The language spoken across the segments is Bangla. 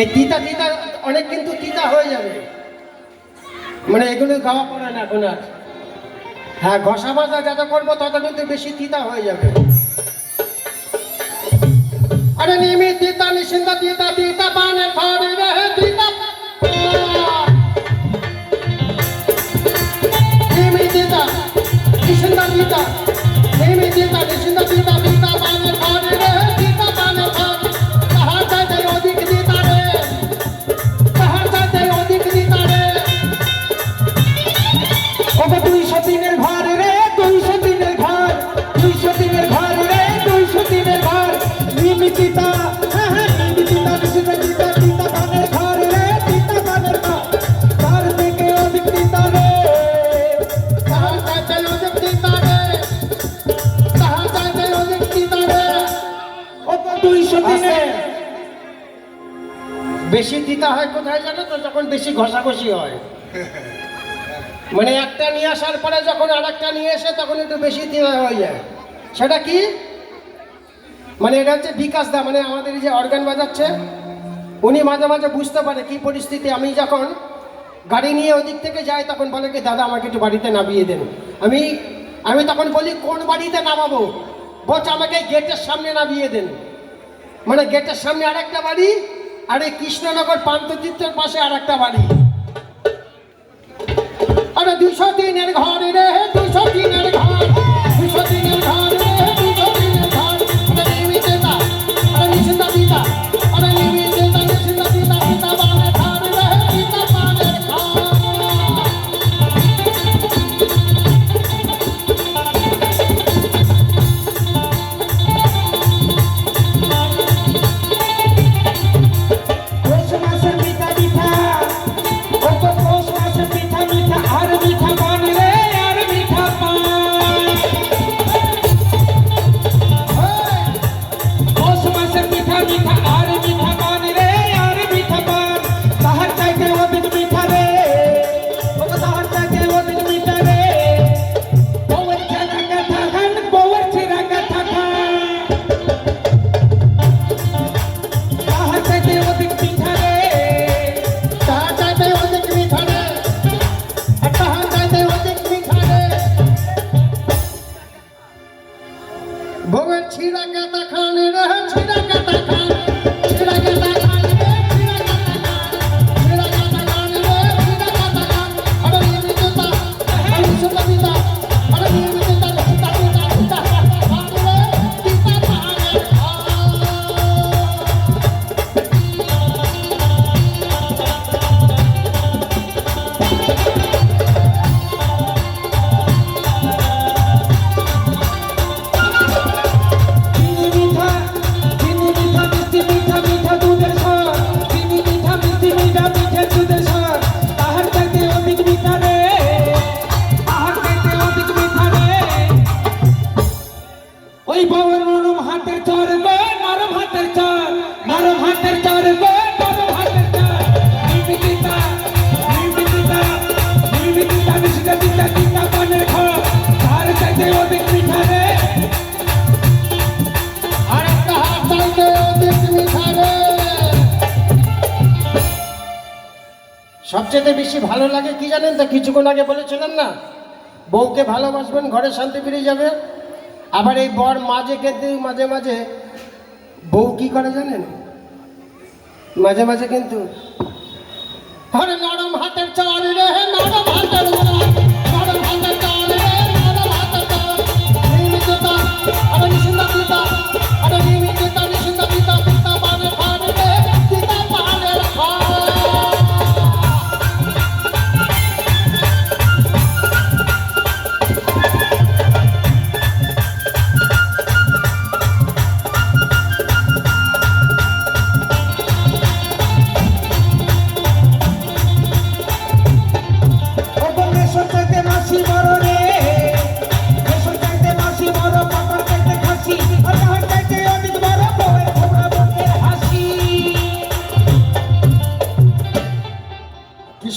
এই তিতা তিতা, অনেক কিন্তু তিতা হয়ে যাবে। মানে এগুলো গাওয়া পড়ে না এখন আর। হ্যাঁ ঘষা মাজা যত করব তত কিন্তু বেশি তিতা হয়ে যাবে। আরে নিমি তিতা নিষিদ্ধ তিতা তিতা পানের খড় হ্যাঁ হ্যাঁ দুইশো দিনের বেশি তিতা হয় কোথায় জানো তো? যখন বেশি ঘষাঘষি হয়। মানে একটা নিয়ে আসার পরে যখন আর একটা নিয়ে এসে তখন একটু বেশি হয়ে যায়। সেটা কি? মানে এটা হচ্ছে বিকাশ দা মানে আমাদের যে অর্গান বাজাচ্ছে, উনি মাঝে মাঝে বুঝতে পারে কি পরিস্থিতি। আমি যখন গাড়ি নিয়ে ওদিক থেকে যাই, তখন বলে কি, দাদা, আমাকে একটু বাড়িতে নামিয়ে দেন। আমি আমি তখন বলি, কোন বাড়িতে নামাবো? বলছে, আমাকে গেটের সামনে নামিয়ে দেন। মানে গেটের সামনে আর একটা বাড়ি, আর এই কৃষ্ণনগর পান্তচিত্রের পাশে আর একটা বাড়ি। আরে দুশো তিনের ঘর রে, দুশো তিনের ঘর ছিড়া কাটা খান রে ছিড়া কাটা খান। সবচেয়ে বেশি ভালো লাগে কি জানেন? তা কিছুক্ষণ আগে বলেছিলাম না? বউকে ভালোবাসবেন, ঘরে শান্তি ফিরে যাবে। আবার এই বর মাঝে কিন্তু, মাঝে মাঝে বউ কি করে জানেন? মাঝে মাঝে কিন্তু আরে নরম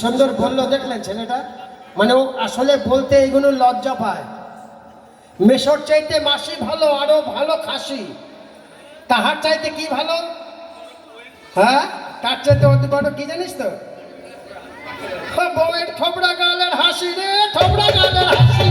সুন্দর বলল দেখলেন ছেলেটা? মানে ও আসলে বলতে এইগুলো লজ্জা পায়। মেশর চাইতে মাসি ভালো, আরও ভালো খাসি। তাহার চাইতে কি ভালো? হ্যাঁ? তার চাইতে অত বড় কি জানিস তো? ও বউয়ের থবড়া গালের হাসি রে, থবড়া গালের হাসি।